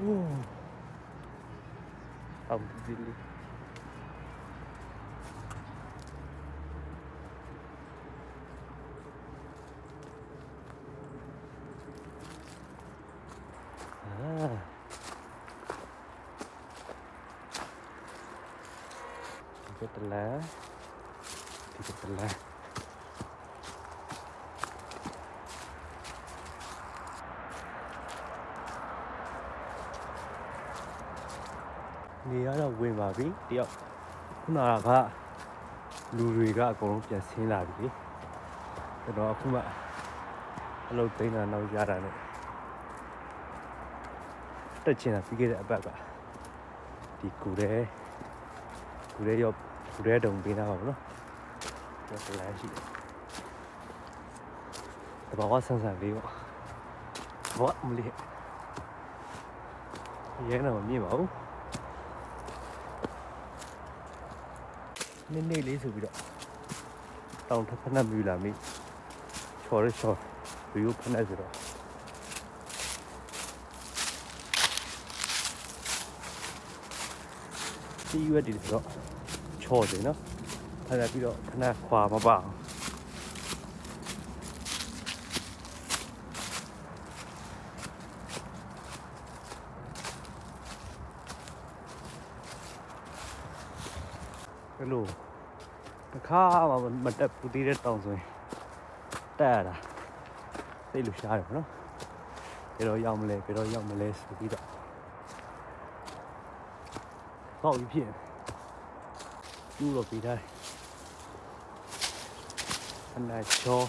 အိုးအောင်ဒီလေး Ah. Tiga telah. Tiga telah. ။ နေရတော့ဝင်ပါပြီတယောက်ခုနကလူတွေကအကုန်လုံးပြန်ဆင်းလာပြီလေ။ကျွန်တော်အခုမှအလုပ်သိမ်းတာနောက်ရတာနဲ့တက်ချင်တာပြီးခဲ့တဲ့အပတ်ကဒီကူရဲကူရဲရောက်ကူရဲတုံပေးတာပါဗောနော်။ဒါလမ်းရှိတယ်။တဘာဝဆန်းဆန်းလေးပေါ့။ဘောမလေးရဲတော့မမြင်ပါဘူး။ နေ့နေ့လေးဆိုပြီးတော့တောင်ထပ်ဖက်နှက်မြူလာမိချော်ရချော်ဘီယိုဖက်နှက်ဆိုတော့ဒီရွက်ဒီဆိုတော့ချော်တယ်နော်အဲ့ဒါပြီးတော့ခဏခွာမပါအောင် အဲ့လိုတစ်ခါမှမတက်ဘူးသေးတဲ့တောင်ဆိုရင်တက်ရတာစိတ်လူရှားတယ်ဗောနော်ဘယ်တော့ရောက်မလဲဘယ်တော့ရောက်မလဲဆိုပြီးတော့ဟောက်ပြီးဖြစ်ကျူးတော့ပြီးသားတယ်ခဏချော